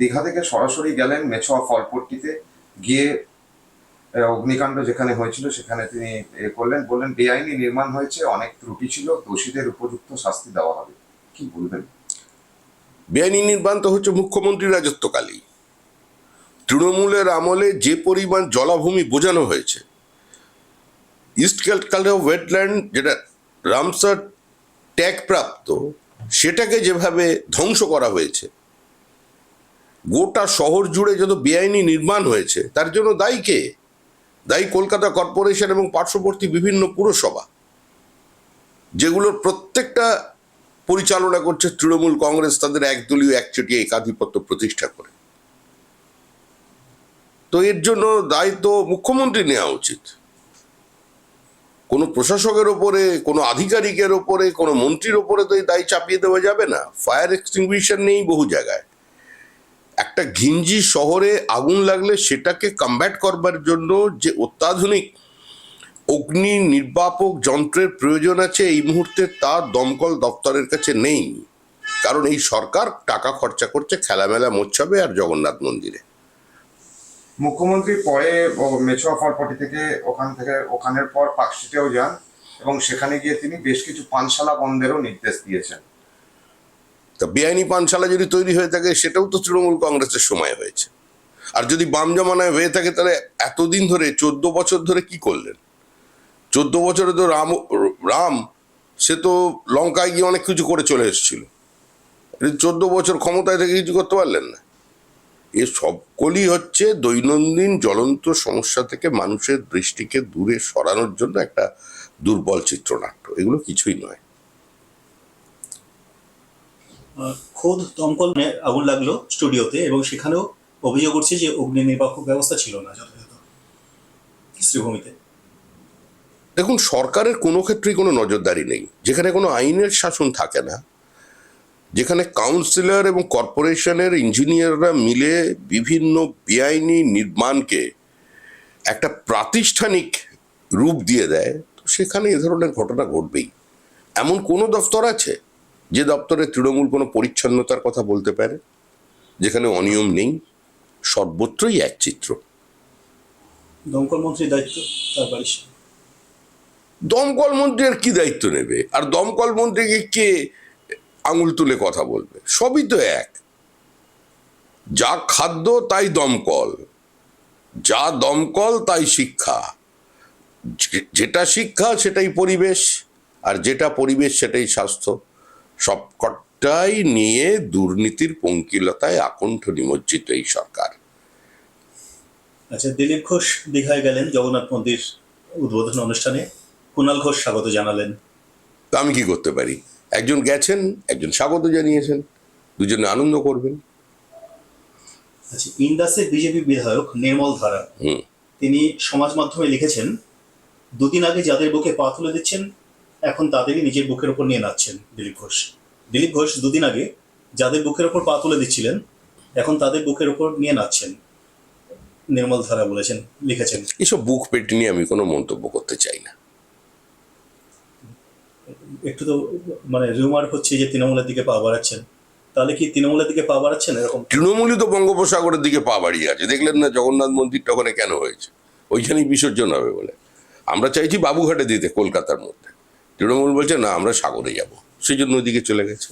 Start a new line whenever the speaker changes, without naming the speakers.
দীঘা থেকে সরাসরি গেলেন মেছোয়া ফলপট্টিতে। গিয়ে অগ্নিকাণ্ড যেখানে হয়েছিল সেখানে তিনি এ করলেন। বললেন, বেআইনি নির্মাণ হয়েছে, অনেক ত্রুটি ছিল, দোষীদের উপযুক্ত শাস্তি দেওয়া হবে। কি বলবেন?
বেআইনি নির্মাণ তো হচ্ছে মুখ্যমন্ত্রীর রাজত্বকালেই। তৃণমূলের আমলে যে পরিমাণ জলাভূমি বোঝানো হয়েছে, ইস্ট ক্যালকাটা ওয়েটল্যান্ড যেটা রামসার ট্যাগ প্রাপ্ত সেটাকে যেভাবে ধ্বংস করা হয়েছে গোটা শহর জুড়ে যত বেআইনি নির্মাণ হয়েছে, তার জন্য দায়ী কে? দায়ী কলকাতা কর্পোরেশন এবং পার্শ্ববর্তী বিভিন্ন পুরসভা, যেগুলোর প্রত্যেকটা পরিচালনা করছে তৃণমূল কংগ্রেস, তাদের একদলীয় একচেটিয়া একাধিপত্য প্রতিষ্ঠা করে। তো এর জন্য দায়িত্ব মুখ্যমন্ত্রী নেওয়া উচিত। কোনো প্রশাসকের ওপরে, কোনো আধিকারিকের ওপরে, কোনো মন্ত্রীর ওপরে তো এই দায় চাপিয়ে দেওয়া যাবে না। ফায়ার এক্সটিংগুইশার নেই বহু জায়গায়। ঘিঞ্জি শহরে আগুন লাগলে সেটাকে কমব্যাট করবার জন্য যে অত্যাধুনিক অগ্নি নির্বাপক যন্ত্রের প্রয়োজন আছে, এই মুহূর্তে তা দমকল দপ্তরের কাছে নেই। কারণ এই সরকার টাকা খরচা করছে, খেলামেলা মোচ্ছবে আর জগন্নাথ মন্দিরে।
মুখ্যমন্ত্রী পরে মেছোয়া ফলপট্টি থেকে ওখান থেকে, ওখানের পর পাকশিটেও যান এবং সেখানে গিয়ে তিনি বেশ কিছু পানশালা বন্ধেরও নির্দেশ দিয়েছেন।
তা বেআইনি পানশালা যদি তৈরি হয়ে থাকে, সেটাও তো তৃণমূল কংগ্রেসের সময় হয়েছে। আর যদি বাম জমানায় হয়ে থাকে, তাহলে এতদিন ধরে, চোদ্দ বছর ধরে কি করলেন? চোদ্দ বছরে তো রাম রাম, সে তো লঙ্কায় গিয়ে অনেক কিছু করে চলে এসেছিল। চোদ্দ বছর ক্ষমতায় থেকে কিছু করতে পারলেন না। এ সবকলই হচ্ছে দৈনন্দিন জ্বলন্ত সমস্যা থেকে মানুষের দৃষ্টিকে দূরে সরানোর জন্য একটা দুর্বল চিত্রনাট্য। এগুলো কিছুই নয়।
খোদ দমকল আগুন লাগল স্টুডিওতে এবং সেখানেও অভিযোগ উঠছে যে অগ্নি নির্বাপক ব্যবস্থা ছিল না যথাযথ
দেখুন, সরকারের কোনো ক্ষেত্রেই কোনো নজরদারি নেই। যেখানে কোনো আইনের শাসন থাকে না, যেখানে কাউন্সিলর এবং কর্পোরেশনের ইঞ্জিনিয়াররা মিলে বিভিন্ন বেআইনি নির্মাণকে একটা প্রাতিষ্ঠানিক রূপ দিয়ে দেয়, তো সেখানে এ ধরনের ঘটনা ঘটবেই। এমন কোনো দফতর আছে? যে দপ্তরে তৃণমূল কোনো পরিচ্ছন্নতার কথা বলতে পারে যেখানে অনিয়ম নেই সর্বত্রই এক চিত্র।
দমকল মন্ত্রীর দায়িত্ব তার বাড়ির
দমকল মন্ত্রী আর কি দায়িত্ব নেবে? আর দমকল মন্ত্রীকে কে আঙুল তুলে কথা বলবে? সবই তো এক। যা খাদ্য তাই দমকল যা দমকল তাই শিক্ষা। যেটা শিক্ষা সেটাই পরিবেশ আর যেটা পরিবেশ সেটাই স্বাস্থ্য। সবকটাই নিয়ে দুর্নীতির পঙ্কিলতায় আকণ্ঠ নিমজ্জিত এই সরকার।
আচ্ছা দিলীপ ঘোষ দীঘায় গেলেন জগন্নাথ মন্দির উদ্বোধন অনুষ্ঠানে। কুণাল ঘোষ স্বাগত জানালেন।
তা আমি কি করতে পারি? একজন গেছেন একজন স্বাগত জানিয়েছেন দুজনে আনন্দ করবেন।
আচ্ছা ইন্দাসের বিজেপি বিধায়ক নির্মল ধারা তিনি সমাজ মাধ্যমে লিখেছেন দুদিন আগে যাদের বুকে পা তুলে দিচ্ছেন এখন তাদেরই নিজের বুকের ওপর নিয়ে নাচছেন দিলীপ ঘোষ। দিলীপ ঘোষ দুদিন আগে যাদের বুকের ওপর পা তুলে দিচ্ছিলেন এখন তাদের বুকের ওপর নিয়ে নাচছেন। নির্মল ধারা বলেছেন লিখেছেন।
এসব বুক পেটি নিয়ে আমি কোনো মন্তব্য করতে চাই না।
একটু তো মানে রিউমার হচ্ছে যে তৃণমূলের দিকে পা বাড়াচ্ছেন। তাহলে কি তৃণমূলের দিকে পা বাড়াচ্ছেন এরকম?
তৃণমূলই তো বঙ্গোপসাগরের দিকে পা বাড়িয়ে আছে। দেখলেন না জগন্নাথ মন্দিরটা ওখানে কেন হয়েছে? ওইখানেই বিসর্জন হবে বলে। আমরা চাইছি বাবুঘাটে দিতে কলকাতার মধ্যে। তৃণমূল বলছে না আমরা সাগরে যাব। সেই জন্য ওইদিকে চলে গেছে।